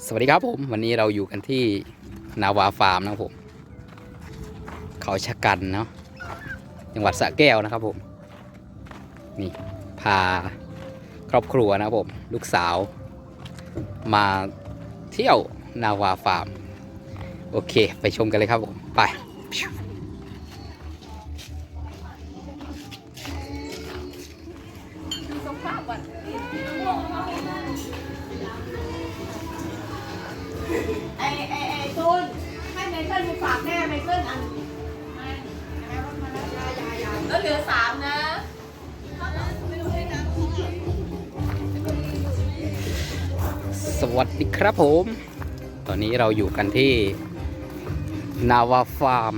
สวัสดีครับผมวันนี้เราอยู่กันที่นาวาฟาร์มนะครับผม เขาชะกันเนาะจังหวัดสระแก้วนะครับผม นี่พาครอบครัวนะครับผม ลูกสาว มาเที่ยวนาวาฟาร์ม โอเค ไปชมกันเลยครับผม คิลไปฝากแม่ไมเคิลอันแล้วเหลือสามนะสวัสดีครับผม ตอนนี้เราอยู่กันที่นาวาฟาร์ม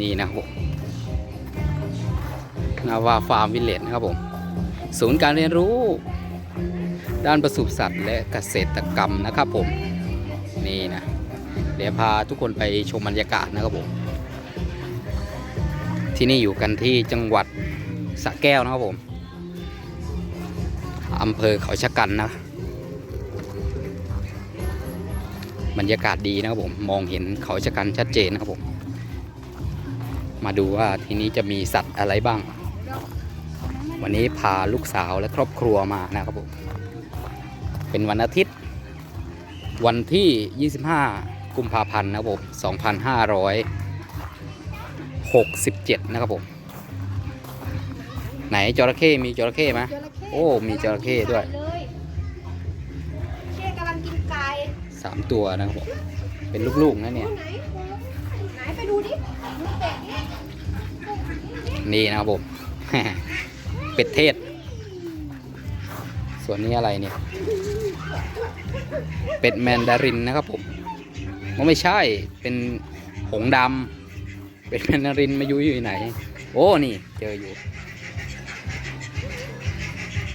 นี่นะครับผมนาวาฟาร์มวิลเลจนะครับผม ศูนย์การเรียนรู้ ด้านปศุสัตว์และเกษตรกรรมนะครับผม นี่นะ ดี๋ยวพาทุกคนไปชมบรรยากาศนะครับผม ที่นี่อยู่กันที่จังหวัดสระแก้วนะครับผมอำเภอเขาชะกันนะ บรรยากาศดีนะครับผม มองเห็นเขาชะกันชัดเจนนะครับผม มาดูว่าที่นี้จะมีสัตว์อะไรบ้าง วันนี้พาลูกสาวและครอบครัวมานะครับผม เป็นวันอาทิตย์ วันที่ 25 กุมภาพันธ์นะครับผม2567 นะครับผม ไหนจระเข้มีจระเข้ไหมโอ้ มีจระเข้ด้วยเลยเช่กำลังกินไก่สามตัวนะครับผมเป็นลูกๆนะเนี่ย ไหนไหนไปดูดิดูเป็ดดินี่นะครับผม เป็ดเทศ ส่วนนี้อะไรเนี่ย เป็ดแมนดารินนะครับผม มันไม่ใช่ เป็นหงส์ดำ เป็ดแมนดารินมาอยู่อยู่ไหน โอ้ นี่ เจออยู่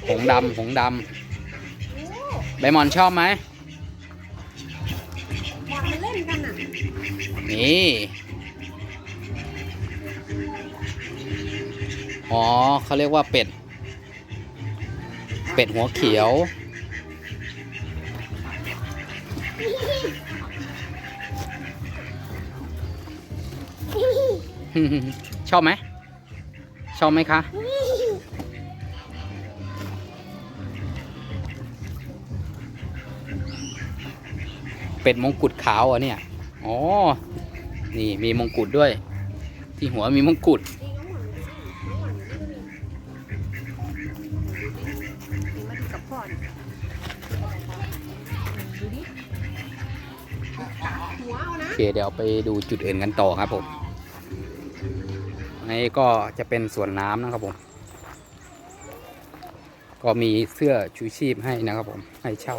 หงส์ดำ หงส์ดำ ใบหมอนชอบไหมอยากมาเล่นกันอะ นี่ อ๋อ เขาเรียกว่าเป็ด เป็ดหัวเขียว ชอบไหม ชอบไหมคะ เป็ดมงกุฎขาวอะเนี่ย อ๋อ นี่มีมงกุฎด้วย ที่หัวมีมงกุฎโอเคเดี๋ยวไปดูจุดอื่นกันต่อครับผม นนี้ก็จะเป็นส่วนน้ำนะครับผม ก็มีเสื้อชูชีพให้นะครับผม ให้เช่า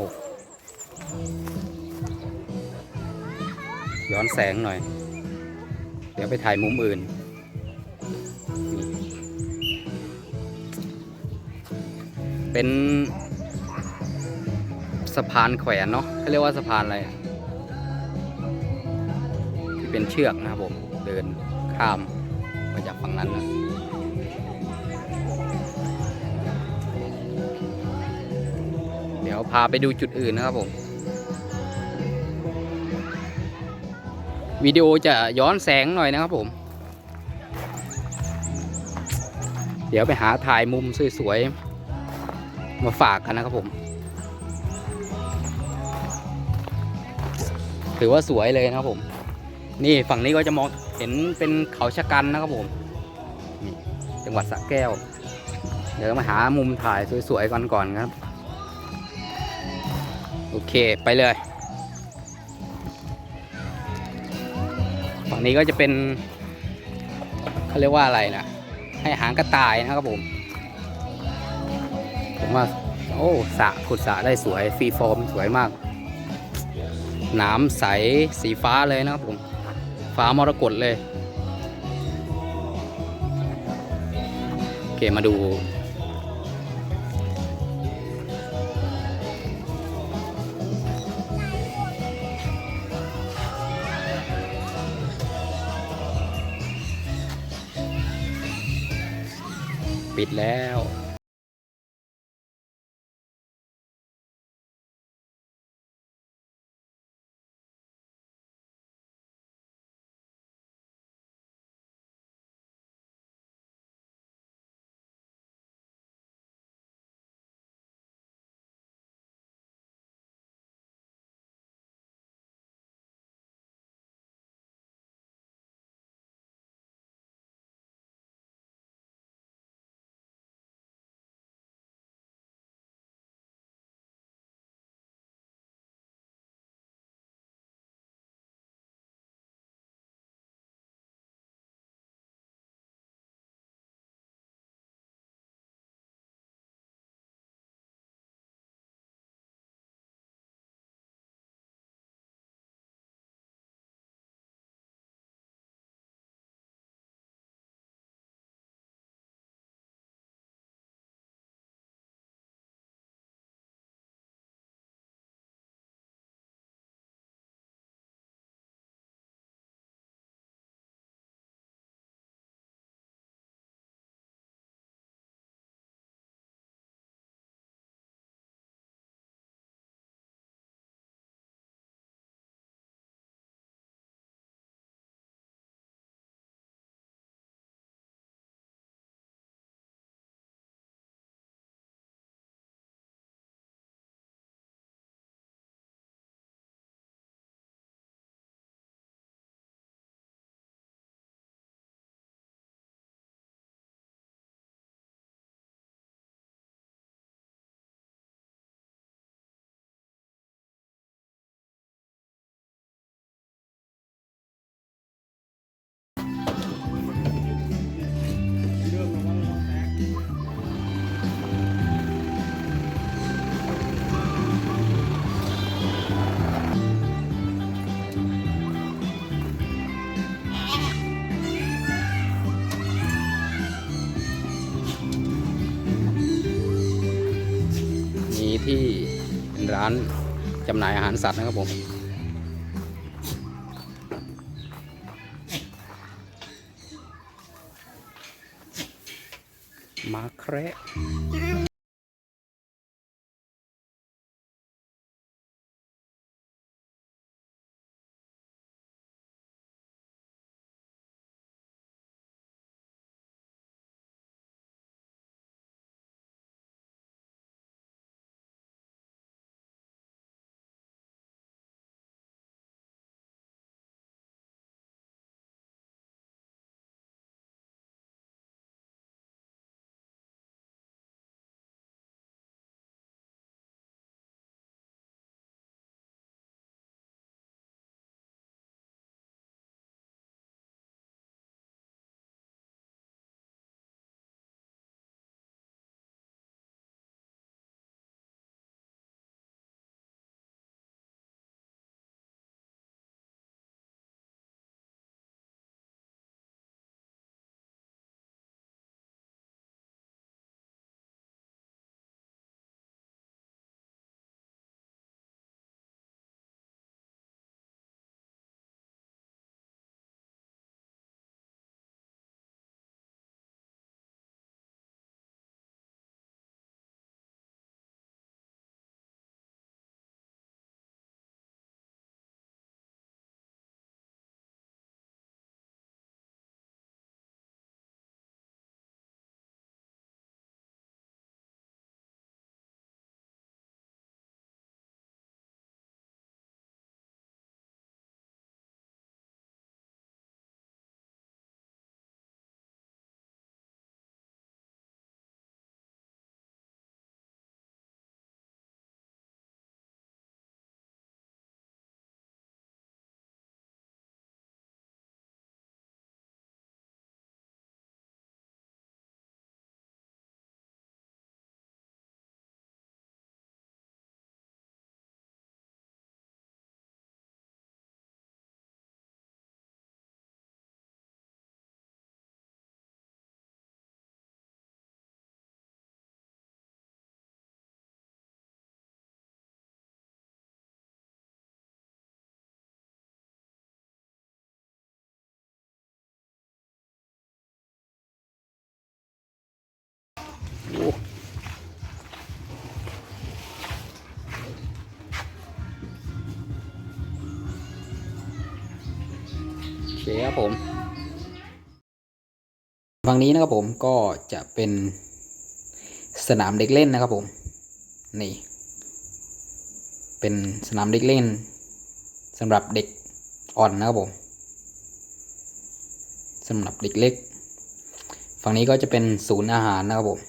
ย้อนแสงหน่อย เดี๋ยวไปถ่ายมุมอื่น เป็นสะพานแขวนเนาะเขาเรียกว่าสะพานอะไรที่เป็นเชือกนะครับผม เดินข้าม ฝั่งนั้นนะเดี๋ยวพาไปดูจุดอื่นนะครับผมวิดีโอจะย้อนแสงหน่อยนะครับผม เดี๋ยวไปหาถ่ายมุมสวยๆ มาฝากกันนะครับผม ถือว่าสวยเลยนะครับผม นี่ฝั่งนี้ก็จะมองเห็นเป็นเขาชะกันนะครับผม จังหวัดสระแก้ว เดี๋ยวมาหามุมถ่ายสวยๆก่อนก่อนครับ โอเคไปเลย ฝั่งนี้ก็จะเป็นเขาเรียกว่าอะไรนะ ให้หางกระต่ายนะครับผม ผมว่า โอ้สระขุดสระได้สวยฟรีฟอร์มสวยมากน้ำใสสีฟ้าเลยนะครับผม ฟ้ามรกตเลย เคมาดู ปิดแล้วานจำหน่ายอาหารสัตว์นะครับผมมาแคระ คครับผมฝั่งนี้นะครับผมก็จะเป็นสนามเด็กเล่นนะครับผม นี่ เป็นสนามเด็กเล่นสำหรับเด็กอ่อนนะครับผมสำหรับเด็กเล็ก ฝั่งนี้ก็จะเป็นศูนย์อาหารนะครับผม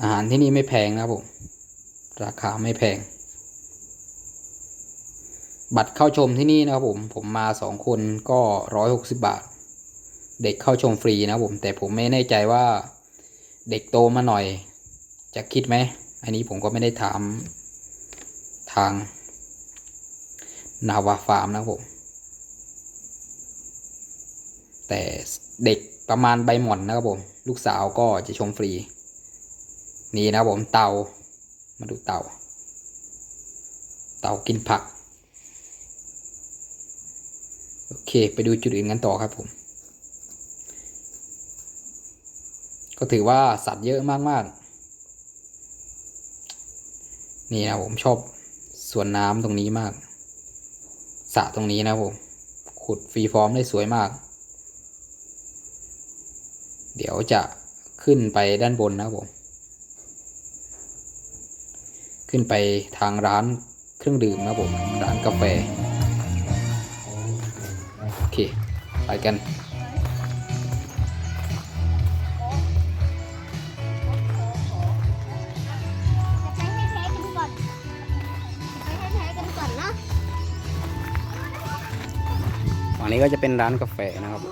อาหารที่นี่ไม่แพงนะครับผม ราคาไม่แพง บัตรเข้าชมที่นี่นะครับผมผมมาสองคนก็ร้อยหกสิบาท เด็กเข้าชมฟรีนะครับผมแต่ผมไม่แน่ใจว่าเด็กโตมาหน่อย จะคิดไหม อันนี้ผมก็ไม่ได้ถามทาง นาวาฟาร์มนะครับผม แต่เด็กประมาณใบหม่อนนะครับผม ลูกสาวก็จะชมฟรี นี่นะครับผมเต่ามาดูเต่าเตากินผัก โอเค ไปดูจุดอื่นกันต่อครับผม ก็ถือว่าสัตว์เยอะมากๆ นี่นะผมชอบสวนน้ำตรงนี้มากสระตรงนี้นะผม ขุดฟรีฟอร์มได้สวยมาก เดี๋ยวจะขึ้นไปด้านบนนะผม ขึ้นไปทางร้านเครื่องดื่มนะผม ร้านกาแฟ กัน ไปให้แท้กันก่อน ไปให้แท้กันก่อนนะ ฝั่งนี้ก็จะเป็นร้านกาแฟนะครับ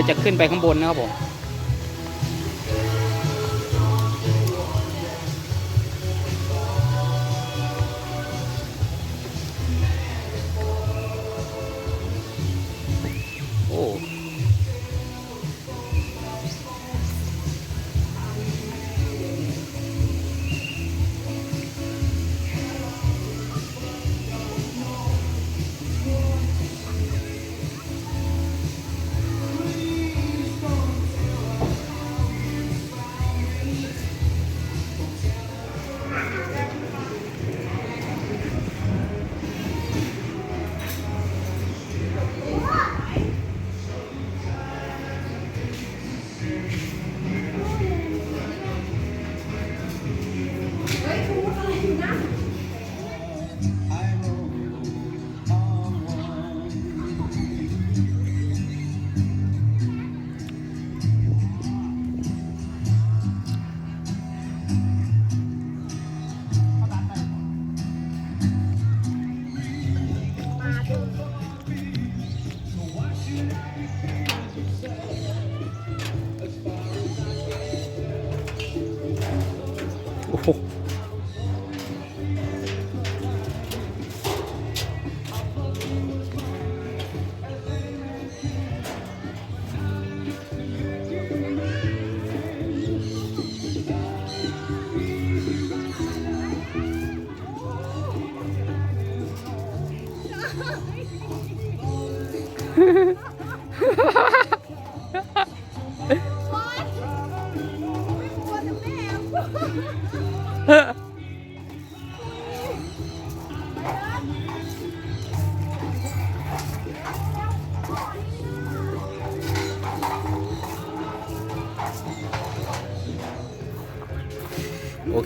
ยวจะขึ้นไปข้างบนนะครับผม โอ้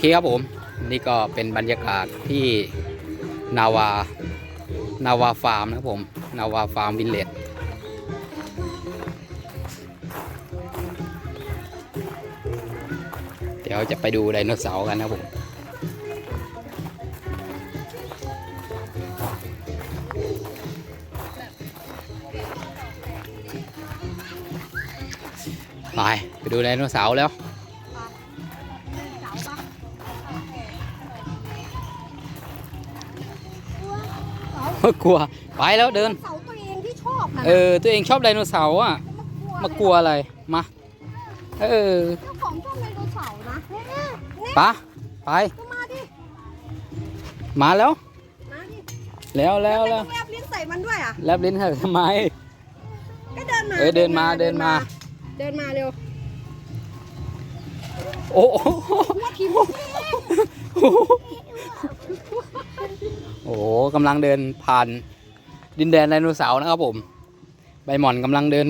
เคครับผมนี่ก็เป็นบรรยากาศที่นาวานาวาฟาร์มนะครับผมนาวาฟาร์มวิลเลจเดี๋ยวจะไปดูไดโนเสาร์กันนะครับผมไปไปดูไดโนเสาร์แล้ว กลัว ไปแล้วเดิน เสาตัวเองที่ชอบนะเออ ตัวเองชอบไดโนเสาร์อะ มากลัวอะไร มา เออเจ้าของชอบไดโนเสาร์นะเนี่ยปะไปก็มาดิ มาแล้ว มาดิแล้วแล้วแล้แล้ววแลบลิ้นใส่มันด้วยอะแลบลิ้นเธอทำไม ก็เดินมา เออเดินมาเดินมา เดินมาเร็ว โอ้โหว่าทีมุก โอ้โหกำลังเดินผ่านดินแดนไดโนเสาร์นะครับผม ใบหม่อนกำลังเดิน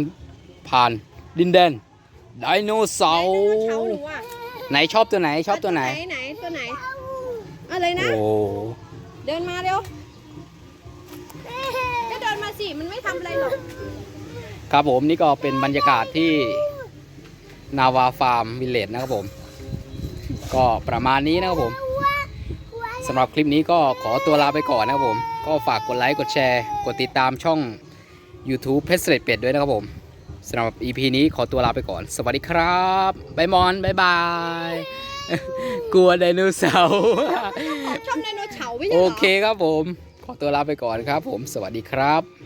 ผ่านดินแดนไดโนเสาร์เท้าหนูอะไหนชอบตัวไหนชอบตัวไหนไหนตัวไหนอะไรนะโอ้เดินมาเร็วก็เดินมาสิมันไม่ทำอะไรหรอกครับผมนี่ก็เป็นบรรยากาศที่นาวาฟาร์มวิลเลจนะครับผม ก็ประมาณนี้นะครับผม สำหรับคลิปนี้ก็ขอตัวลาไปก่อนนะครับผม ก็ฝากกดไลค์กดแชร์ กดติดตามช่อง YouTube เพชรเสด็จเป็ดด้วยนะครับผมสำหรับ EP นี้ขอตัวลาไปก่อน สวัสดีครับบายมอนบายบาย กลัวไดโนเสาร์ชอบไดโนเสาร์ไม่ใช่โอเหรอเคครับผม ขอตัวลาไปก่อนครับผม สวัสดีครับ